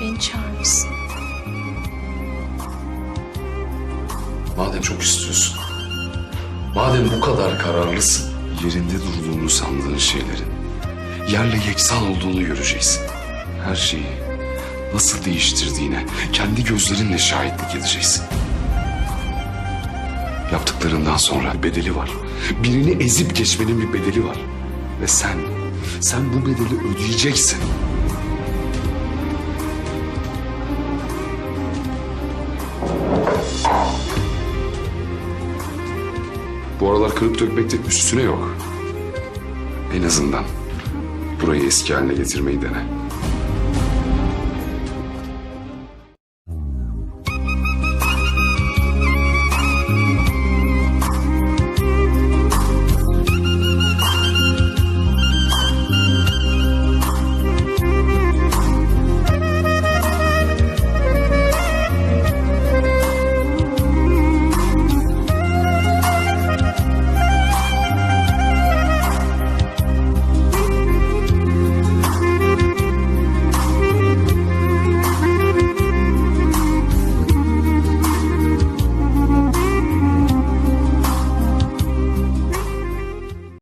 Beni çağırmışsın. Madem çok istiyorsun, madem bu kadar kararlısın, yerinde durduğunu sandığın şeylerin yerle yeksan olduğunu göreceksin. Her şeyi nasıl değiştirdiğine kendi gözlerinle şahitlik edeceksin. Yaptıklarından sonra bedeli var. Birini ezip geçmenin bir bedeli var. Ve sen, sen bu bedeli ödeyeceksin. Bu aralar kırıp dökmek de üstüne yok. En azından burayı eski haline getirmeyi dene.